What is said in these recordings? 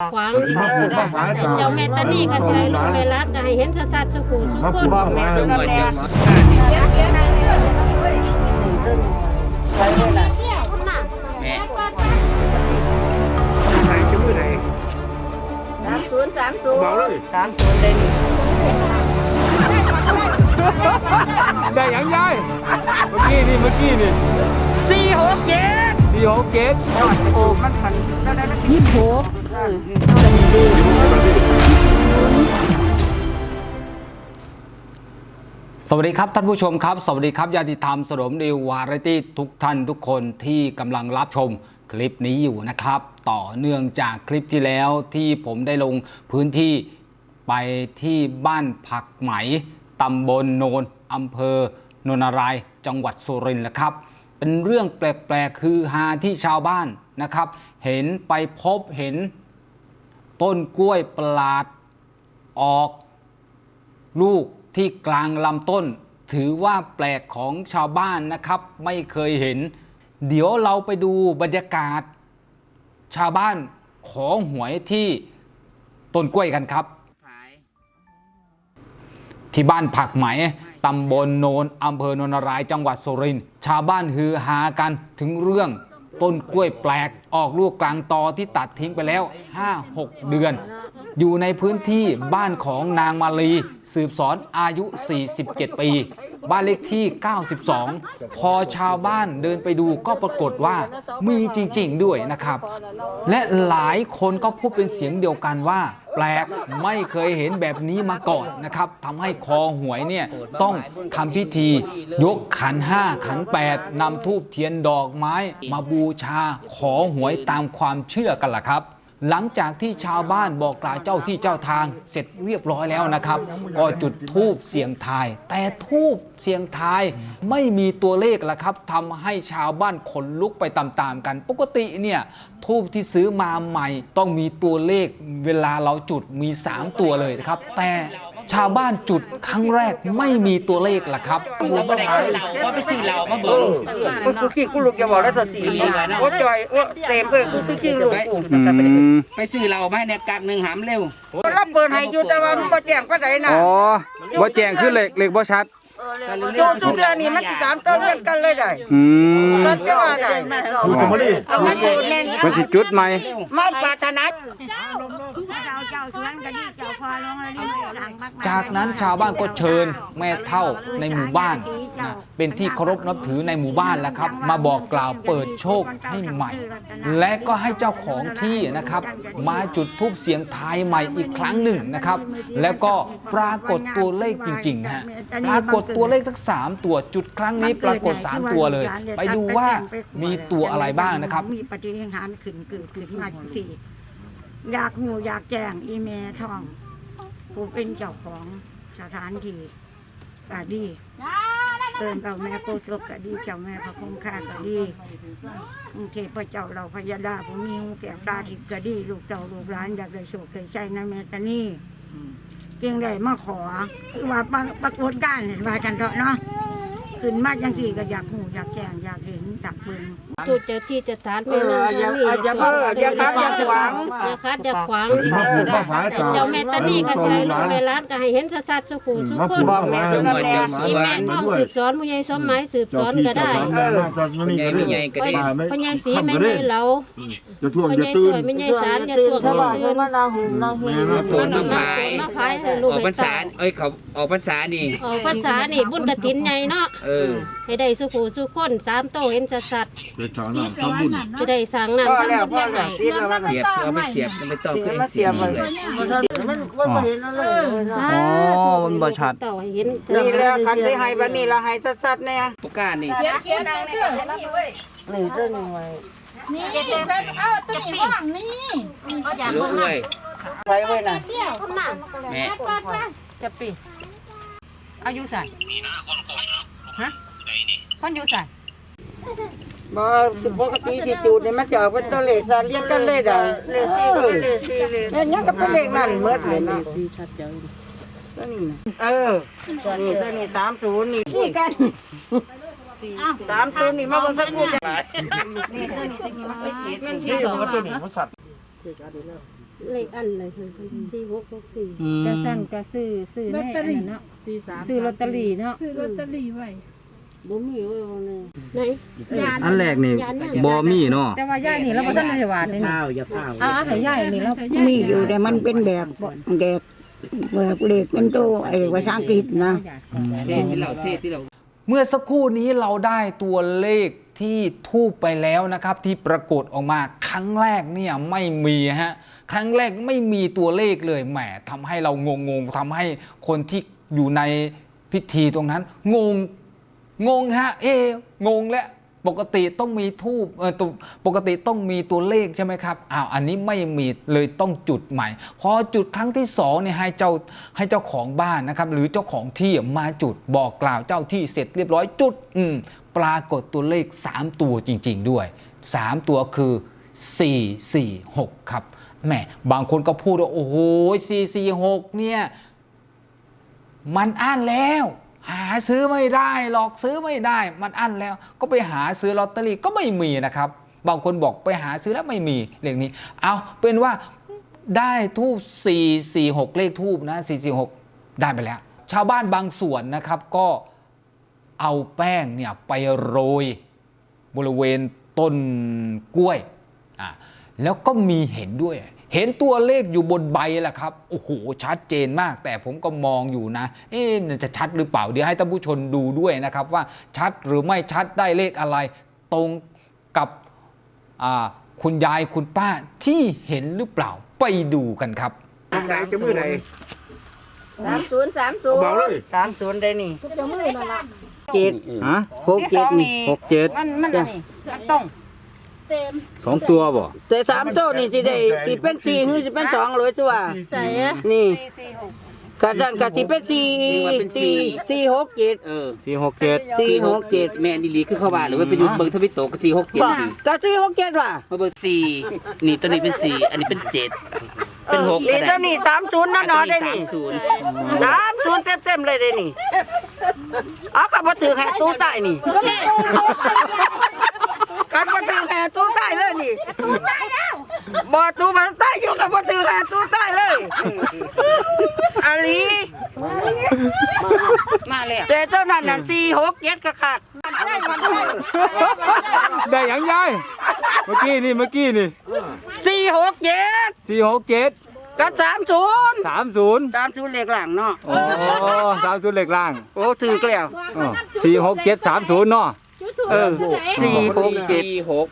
ขวางมาพูดมาขายจ้าเจ้าแม่ตานี่ก็ใช้ลูกแม่รัดก็ให้เห็นสัดๆสุขุสุขมาคพูนดมาขายจังหวัดจังหวัดแม่ไหนจะมือไหนสามศูนย์สามศูนเบาย์เลยสามศูนย์ได้นี่ได้ยังยายเมื่อกี้นี่เมื่อกี้นี่สี่หกเจ็ด สี่หกเกตโอ้มันพันได้ได้ยี่สิบหกสวัสดีครับท่านผู้ชมครับ สวัสดีครับญาติธรรมสรมดีวาไรตี้ทุกท่านทุกคนที่กำลังรับชมคลิปนี้อยู่นะครับ ต่อเนื่องจากคลิปที่แล้วที่ผมได้ลงพื้นที่ไปที่บ้านผักไหมตำบลโนนอำเภอโนนารายจังหวัดสุรินทร์นะครับ เป็นเรื่องแปลกๆคือฮาที่ชาวบ้านนะครับ เห็นไปพบเห็นต้นกล้วยประหลาดออกลูกที่กลางลำต้น ถือว่าแปลกของชาวบ้านนะครับ ไม่เคยเห็น เดี๋ยวเราไปดูบรรยากาศ ชาวบ้านของหวยที่ต้นกล้วยกันครับ ที่บ้านผักไหมตำบลโนนอำเภอโนนนารายจังหวัดสุรินทร์ ชาวบ้านฮือฮากันถึงเรื่องต้นกล้วยแปลกออกลูกกลางตอที่ตัดทิ้งไปแล้ว 5-6 เดือน อยู่ในพื้นที่บ้านของนางมาลี สืบสอนอายุ 47 ปี บ้านเลขที่ 92 พอชาวบ้านเดินไปดูก็ปรากฏว่ามีจริง ๆ ด้วยนะครับ และหลายคนก็พูดเป็นเสียงเดียวกันว่าแปลกไม่เคยเห็นแบบนี้มาก่อนนะครับทำให้คอหวยเนี่ยต้องทำพิธี ยกขันห้าขันแปดนำทูบเทียนดอกไม้ มาบูชาขอหหวยตามความเชื่อกันล่ะครับ หลังจากที่ชาวบ้านบอกกล่าวเจ้าที่เจ้าทางเสร็จเรียบร้อยแล้วนะครับ ก็จุดทูบเสียงทาย แต่ทูบเสียงทายไม่มีตัวเลขละครับทำให้ชาวบ้านขนลุกไปตามๆกัน ปกติเนี่ยทูบที่ซื้อมาใหม่ต้องมีตัวเลขเวลาเราจุดมี 3 ตัวเลยนะครับ แต่ ชาวบ้านจุดครั้งแรกไม่มีตัวเลขละครับ เราไม่ได้เราว่าไปซื้อเรามาเบิ่งกูกูขี้กูลูกจะบอกแล้วสติโอ้จอยโอ้เต็มเลยกูขี้ลูกกูไปซื้อเรามาให้เนี่ยกักหนึ่งหามเร็วรับเปิดให้อยู่แต่ว่ามันบ่แจ้งก็ได้นะอ๋อบ่แจงคือเหล็กเหล็กบ่ชัด โยนทุกเดือนนี่มันสิสามตัวเดือนกันเลยได้อืมก็จะว่าได้พูดจะมาดิมันสิจุดไหมมาปรารถนาจากนั้นชาวบ้านก็เชิญแม่เท่าในหมู่บ้านนะเป็นที่เคารพนับถือในหมู่บ้านแล้วครับ มาบอกกล่าวเปิดโชคให้ใหม่ และก็ให้เจ้าของที่นะครับ มาจุดทูปเสียงทายใหม่อีกครั้งหนึ่งนะครับ แล้วก็ปรากฏตัวเลขจริงๆฮะปรากฏตัวเลขทั้งสามตัวจุดครั้งนี้ปรากฏสามตัวเลย ไปดูว่ามีตัวอะไรบ้างนะครับ มีปฏิหารย์ขึ้นเกิดขึ้นมาสี่อยากหูอยากแจ้งอีเมทองผู้เป็นเจ้าของสถานที่กะดีเติมเจ้าแม่โกศลกะดีเจ้าแม่พระคงคากะดีองค์เทพเจ้าเราพญาดาผู้มีหูแก้วตาทิพย์กะดี ลูกเจ้าลูกหลานอยากได้โชคได้ใจนะแม่ตานี่ จึงได้มาขอ คือว่าปรปรากฏการณ์เห็นว่ากันเถอะเนาะขึ้นมาจังสี่ก็อยากหูอยากแจ้งอยากเห็นอยากเบิ่งจุดเจอที่จะฐานไปนั่นอย่านี่อย่าเพ้ออย่าคัดอย่าขวาง อย่าคัดอย่าขวางมาพูดมาขายจ้าเจ้าแม่ตานี่ก็ใช้ลูกแม่รัดก็ให้เห็นสัดๆสุขุสุขมาคพูนดมาขายจังหวัดจังหอีวัแม่ดท่องสืบสอนผู้ใหญ่สมหมายสืบสอนก็ได้แม่มาจากนี่ก็ได้พ่อใหญ่สีแม่ใหญ่เหลา จะท่วงพ่อจะใหญ่ตื่สนวยแม่ใหญ่สารอย่าตัวถ้าว่าตื่นมันนาหูนาเฮมาโผล่มาขายมาขายให้ลูกออกพรรษาเอ้ยเขาออกพรรษานี่ออกภาษานี่บุญกระถินใหญ่เนาะเออให้ได้สุขุสุขคนสามโตเห็นสัดไปถามน้ำทำบุญๆจะได้สั่งน้ำพ่อทำแล้วบุญพ่อให้แล้วเสียแล้วเสียบเอาไปเสียบไม่ต้องขึ้นมาเสีเสียยบบมันเลยมันมันบ่เห็นอะไรสาอ๋อธุมันบ่ชัดเต่าให้เห็นนี่แหละคันที่ให้บัดนี้ละให้สัดๆเนี่ยปกกานี่นี่ตัวนี้ไว้นี่ฉั นเอาตัวนี้ว่างนี่รู้ด้วยไว้ไว้น่ะแม่จะปีเอาอยู่ใส่ฮะคนอยู่ใส่บ่ปกติที่จูดนี่มันจะเอาเป็นตัวเลขซะเรียนกันเลยได้เลข4เลข4เลขเนี่ยยังก็เป็นเลขนั่นหมดเลยนะ4ชัดจังตัวนี้น่ะเออตัวนี้ตัวนี้30นี่นี่กัน 30นี่มาเบิ่งสักครู่จ้ะนี่ตัวนี้ตัวนี้มันไปติดมันสินี่ตัวนี้มันสัตว์เลขอันเลยคือที่หกหกสี่กระสั่นกระซื้อซื้อในอันนั้นเนาะซื้อลอตเตอรี่เนาะซื้อลอตเตอรี่ไว้บ่มีไว้บ่เลยไหนอันแรกนี่ยานนั่นบอมี่เนาะแต่ว่าย่ายนี่เราบ่ทันได้วาดเลยนี่ข้าวอย่าข้าวอ่าให้ย่ายนี่เรามีอยู่แต่มันเป็นแบบแบบแบบเลขเป็นตัวไอ้ภาษาอังกฤษนะเทศที่เราเทศที่เรา เมื่อสักครู่นี้เราได้ตัวเลขที่ทูบไปแล้วนะครับ ที่ปรากฏออกมาครั้งแรกเนี่ยไม่มีฮะครั้งแรกไม่มีตัวเลขเลยแหมทำให้เรางงงทำให้คนที่อยู่ในพิธีตรงนั้น งงงงฮะเอ๊งงและ ปกติต้องมีทูบเออตุปกติต้องมีตัวเลขใช่ไหมครับอ้าวอันนี้ไม่มีเลยต้องจุดใหม่ พอจุดครั้งที่สองเนี่ยให้เจ้าให้เจ้าของบ้านนะครับ หรือเจ้าของที่มาจุดบอกกล่าวเจ้าที่เสร็จเรียบร้อยจุดอืมปรากฏตัวเลข 3 ตัวจริง ๆ ด้วย 3 ตัวคือ 4 4 6 ครับแหมบางคนก็พูดว่าโอ้โห4 4 6เนี่ยมันอั้นแล้ว หาซื้อไม่ได้หรอกซื้อไม่ได้ มันอั้นแล้ว ก็ไปหาซื้อลอตเตอรี่ก็ไม่มีนะครับ บางคนบอกไปหาซื้อแล้วไม่มีเลขนี้ เอาเป็นว่าได้ทูบ4 4 6 เลขทูบนะ4 4 6 ได้ไปแล้ว ชาวบ้านบางส่วนนะครับก็เอาแป้งเนี่ยไปโรยบริเวณต้นกล้วยอะแล้วก็มีเห็นด้วย เห็นตัวเลขอยู่บนใบแหละครับ โอ้โห ชัดเจนมาก แต่ผมก็มองอยู่นะ เอ๊ะมันจะชัดหรือเปล่า เดี๋ยวให้ท่านผู้ชมดูด้วยนะครับ ว่าชัดหรือไม่ชัดได้เลขอะไร ตรงกับอ่าคุณยายคุณป้าที่เห็นหรือเปล่า ไปดูกันครับไหนจะมือไหนสามศูนย์สามศูนบอกย์เลยสามศูนย์ได้นี่จะมือนั่นล่ะเจ็ดฮะหกเจ็ดนี่หกเจ็ดมันมันอันนี้ต้อง เต็มสองตัวบ่แต่สามโต้นี่สิได้สิเป็นสี่หรือสิเป็นสองเลยตัวใส่อะนี่4 4 6กระดันกะสิเป็นสี่สี่สี่หกเจ็ดเออสี่หกเจ็ดสี่หกเจ็ดแม่นดีลีคือเข้าบ้านหรือว่าเป็นอยู่เบิ่งทวิตโตกับสี่หกเจ็ดบอกนี่กะสี่หกเจ็ดว่ะมาเบิ่งสี่นี่ตัวนี้เป็นสี่อันนี้เป็นเจ็ดเป็นหกนี่เจ้านี่สามศูนย์นั่นเนอได้สานี่มศูนย์สามศูนย์เต็มๆเลยได้นี่เอากลับมาถือแห่ตู้ใต้นี่กันมาถือแห่ตู้ใต้เลยนี่ ตู้ใต้แล้วบ่ตู้มาใต้อยู่กับมาถือแห่ตู้ใต้เลยอาลีมาแล้วแต่เจ้านั่นน่ะสี่หกเจ็ดกะขาดได้ยังยายเมื่อกี้นี่เมื่อกี้นี่สี่หกเจ็ดสี่หกเจ็ดกับสามศูนย์สามศูนย์สามศูนย์เลขหลังเนาะโอ้สามศูนย์เหล็กล่างโอ้ถือแล้วสี่หกเจ็ดสามศูนย์เนาะเออสี่หกเจ็ดสี่หก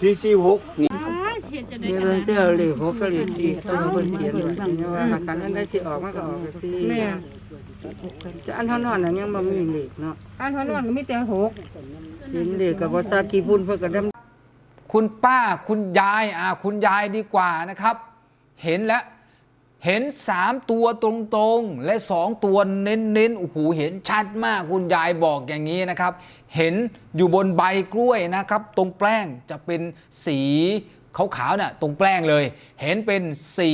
สี่สี่หกเดี๋ยวเดี๋ยวเลขหกก็เลขสี่ต้องเพิ่นเขียนไว้นะว่าหากการนั้นได้ที่ออกมันก็ออกสี่แม่จะอันเท่านอนน่ะยังบ่มีเลขเนาะอันพอนอนก็มีแต่หกเห็นเลขก็บ่ตากี่พุ่นเพิ่นก็ดำคุณป้าคุณยายอ่าคุณยายดีกว่านะครับ เห็นแล้ว เห็นสามตัวตรงๆ และสองตัวเน้นๆโอ้โหเห็นชัดมากคุณยายบอกอย่างนี้นะครับ เห็นอยู่บนใบกล้วยนะครับ ตรงแป้งจะเป็นสีขาวๆน่ะตรงแป้งเลย เห็นเป็น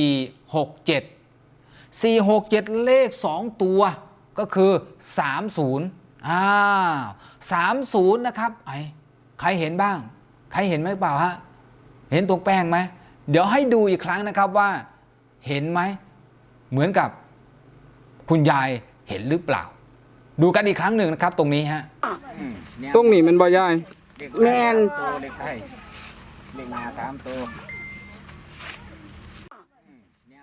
4 6 7 4 6 7 เลข 2 ตัวก็คือ 30อ้าว30 นะครับไอ้ใครเห็นบ้าง ใครเห็นไหมเปล่าฮะ เห็นตรงแป้งไหม เดี๋ยวให้ดูอีกครั้งนะครับว่า เห็นไหม เหมือนกับคุณยายเห็นหรือเปล่า ดูกันอีกครั้งหนึ่งนะครับ ตรงนี้ฮะตรงนี้มันบ่ยายแม่นโตเลขไทยเลขมาสามตัว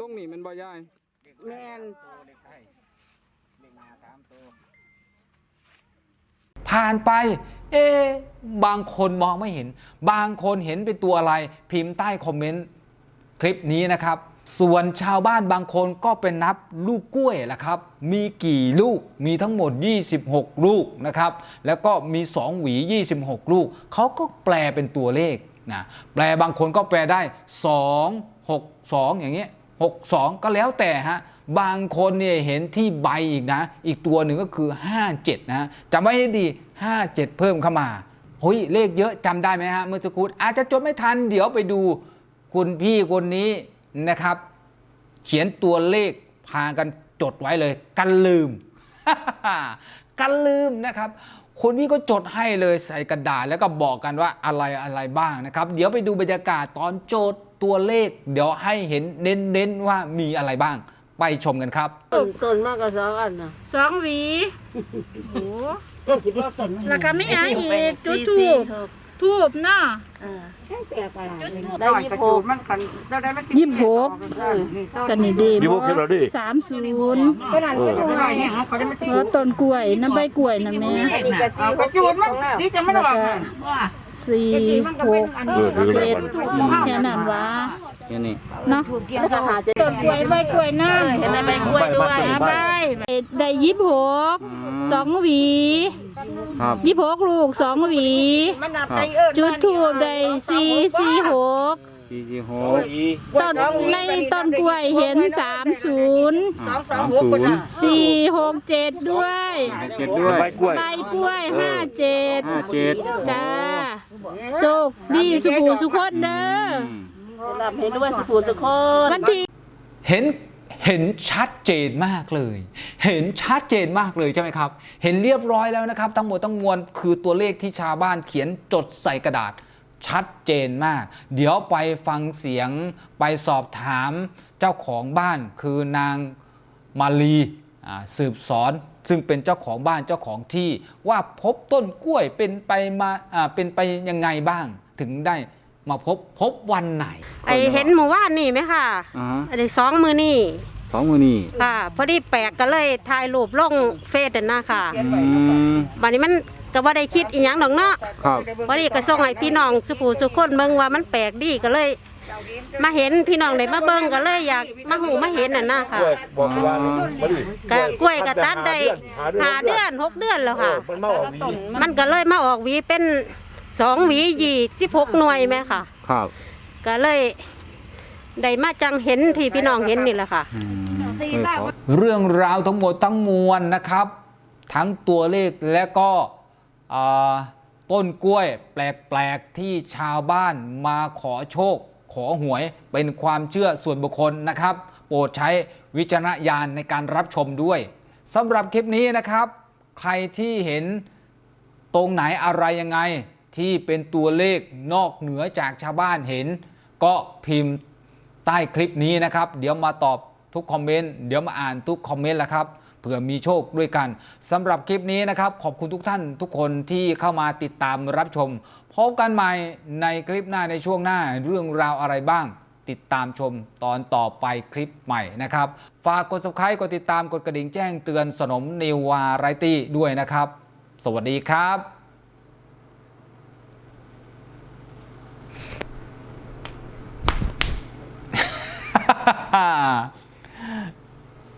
ตรงนี้มันบ่ยายแม่นเลขไทยเลขมาสามตัว ผ่านไป เอ๊ะบางคนมองไม่เห็น บางคนเห็นเป็นตัวอะไร พิมพ์ใต้คอมเมนต์คลิปนี้นะครับ ส่วนชาวบ้านบางคนก็เป็นนับลูกกล้วยแหละครับ มีกี่ลูก มีทั้งหมด 26 ลูกนะครับ แล้วก็มี 2 หวี 26 ลูก เขาก็แปลเป็นตัวเลขนะ แปลบางคนก็แปลได้ 2 6 2 อย่างเงี้ย62 ก็แล้วแต่ฮะ บางคนเนี่ยเห็นที่ใบอีกนะ อีกตัวหนึ่งก็คือ 57 นะจำไว้ให้ดี 57 เพิ่มเข้ามาเฮ้ยเลขเยอะจำได้ไหมฮะเมื่อสักครู่อาจจะจดไม่ทัน เดี๋ยวไปดู คุณพี่คนนี้ นะครับ เขียนตัวเลขพากันจดไว้เลย กันลืม กันลืมนะครับคุณพี่ก็จดให้เลยใส่กระดาษแล้วก็บอกกันว่าอะไรอะไรบ้างนะครับ เดี๋ยวไปดูบรรยากาศตอนโจทย์ตัวเลข เดี๋ยวให้เห็นเน้นๆว่ามีอะไรบ้าง ไปชมกันครับต้นต้นมากก็สองอันนะสองหวีโอ้แล้วก็ไม่หยังอีกจุดทูบ ทูบเนาะได้ยี่สิบหกมันกันได้ได้มันยี่สิบหก กันนี่ดียี่หกเท่าไหร่ดิ สามศูนย์ก็นั่นก็ดูไงเนี่ยเขาได้มาแล้วต้นกล้วยน้ำใบกล้วยนะแม่ เอากระจูดมันนี่จะไม่หลอกนะ สี่หกเออถือเจ็ดไปแค่นั้นวะแค่นี้เนาะต้นกล้วยใบกล้วยน้ำเห็นใบกล้วยด้วยใบได้ยี่สิบหกสองหวีครับยี่สิบหกลูกสองหวีมันนับใจเอิญจุดทูบได้สี่สี่หกสี่สี่หกต้นในต้นกล้วยเห็นสามศูนย์สองสองหกคนน่ะสี่หกเจ็ดด้วยเจ็ดด้วยใบกล้วยใบกล้วยห้าเจ็ดห้าเจ็ดจ้า โชคดีสุขูสุขคนเด้ออืมรับให้ด้วยสุขูสุขคนวันที่เห็นเห็นชัดเจนมากเลย เห็นชัดเจนมากเลยใช่ไหมครับ เห็นเรียบร้อยแล้วนะครับ ทั้งหมดทั้งมวลคือตัวเลขที่ชาวบ้านเขียนจดใส่กระดาษชัดเจนมาก เดี๋ยวไปฟังเสียงไปสอบถามเจ้าของบ้านคือนางมาลีอ่าสืบสอน ซึ่งเป็นเจ้าของบ้านเจ้าของที่ว่าพบต้นกล้วยเป็นไปมาอ่าเป็นไปยังไงบ้าง ถึงได้มาพบพบวันไหนไอเห็นหมู่ว่านนี่ไหมค่ะอ่าฮะไอสองมือนี่สองมือนี่ค่ะ พอดีแปลกก็เลยถ่ายรูปลงเฟซนั่นนะค่ะอืมวันนี้มันก็บ่ได้คิดอีหยังดอกเนาะครับ พอดีก็ส่งให้พี่น้องสุผู้สุคนเบิ่งว่ามันแปลกดีก็เลย มาเห็นพี่น้องได้มาเบิ่งก็เลยอยากมาหูมาเห็นน่ะนะค่ะบอกว่ามาดิก็กล้วยก็ตัดได้ หาเดือนหกเดือนแล้วค่ะมันมาออกวีมันก็เลยมาออกหวีเป็นสองหวียี่สิบหกหน่วยไหมค่ะ ครับก็เลยได้มาจังเห็นที่พี่น้องเห็นนี่แหละค่ะ อืมเออขอเรื่องราวทั้งหมดทั้งมวลนะครับ ทั้งตัวเลขและก็อ่าต้นกล้วยแปลกๆที่ชาวบ้านมาขอโชคข อหวยเป็นความเชื่อส่วนบุคคลนะครับ โปรดใช้วิจารณญาณในการรับชมด้วยสำหรับคลิปนี้นะครับ ใครที่เห็นตรงไหนอะไรยังไงที่เป็นตัวเลขนอกเหนือจากชาวบ้านเห็น ก็พิมพ์ใต้คลิปนี้นะครับ เดี๋ยวมาตอบทุกคอมเมนต์เดี๋ยวมาอ่านทุกคอมเมนต์ละครับ เผื่อมีโชคด้วยกันสำหรับคลิปนี้นะครับ ขอบคุณทุกท่านทุกคนที่เข้ามาติดตามรับชมพบกันใหม่ในคลิปหน้าในช่วงหน้าเรื่องราวอะไรบ้าง ติดตามชมตอนต่อไปคลิปใหม่นะครับ ฝากกด subscribe กดติดตามกดกระดิ่งแจ้งเตือนสนมนิววาไรตี้ด้วยนะครับ สวัสดีครับ